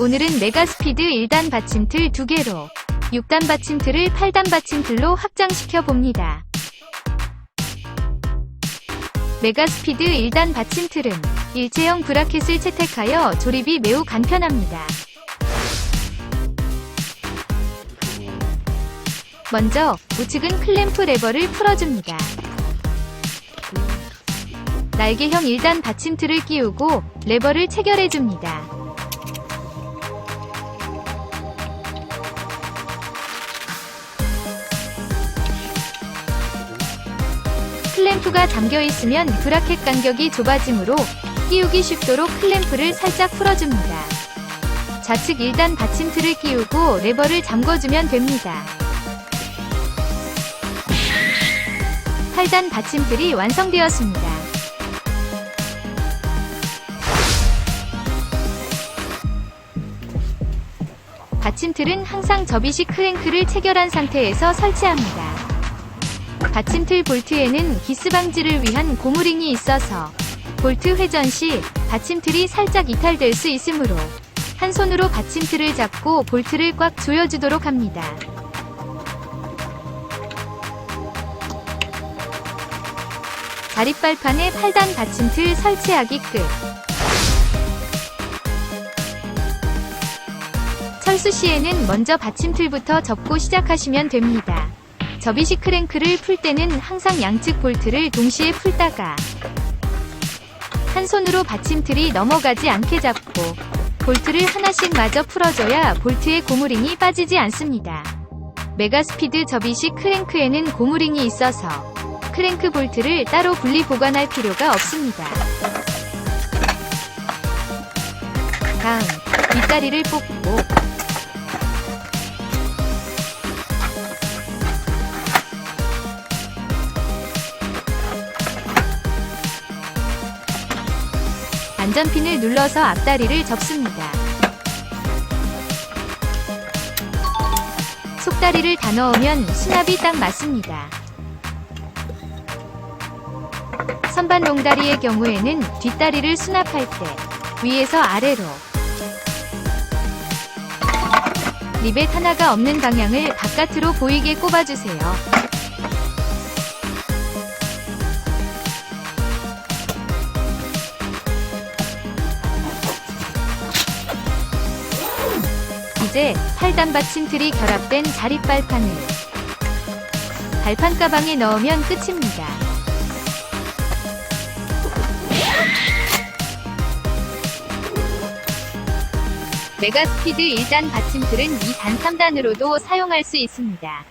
오늘은 메가스피드 1단 받침틀 2개로 6단 받침틀을 8단 받침틀로 확장시켜 봅니다. 메가스피드 1단 받침틀은 일체형 브라켓을 채택하여 조립이 매우 간편합니다. 먼저 우측은 클램프 레버를 풀어줍니다. 날개형 1단 받침틀을 끼우고 레버를 체결해줍니다. 클램프가 잠겨 있으면 브라켓 간격이 좁아지므로 끼우기 쉽도록 클램프를 살짝 풀어줍니다. 좌측 1단 받침틀을 끼우고 레버를 잠궈주면 됩니다. 8단 받침틀이 완성되었습니다. 받침틀은 항상 접이식 크랭크를 체결한 상태에서 설치합니다. 받침틀 볼트에는 기스 방지를 위한 고무링이 있어서 볼트 회전 시 받침틀이 살짝 이탈될 수 있으므로 한 손으로 받침틀을 잡고 볼트를 꽉 조여주도록 합니다. 자립발판에 8단 받침틀 설치하기 끝. 철수 시에는 먼저 받침틀부터 접고 시작하시면 됩니다. 접이식 크랭크를 풀 때는 항상 양측 볼트를 동시에 풀다가 한 손으로 받침틀이 넘어가지 않게 잡고 볼트를 하나씩 마저 풀어줘야 볼트의 고무링이 빠지지 않습니다. 메가스피드 접이식 크랭크에는 고무링이 있어서 크랭크 볼트를 따로 분리 보관할 필요가 없습니다. 다음, 윗다리를 뽑고 안전핀을 눌러서 앞다리를 접습니다. 속다리를 다 넣으면 수납이 딱 맞습니다. 선반 롱다리의 경우에는 뒷다리를 수납할 때 위에서 아래로 리벳 하나가 없는 방향을 바깥으로 보이게 꼽아주세요. 이제 8단 받침틀이 결합된 자립 발판을 발판 가방에 넣으면 끝입니다. 메가스피드 1단 받침틀은 2단 3단으로도 사용할 수 있습니다.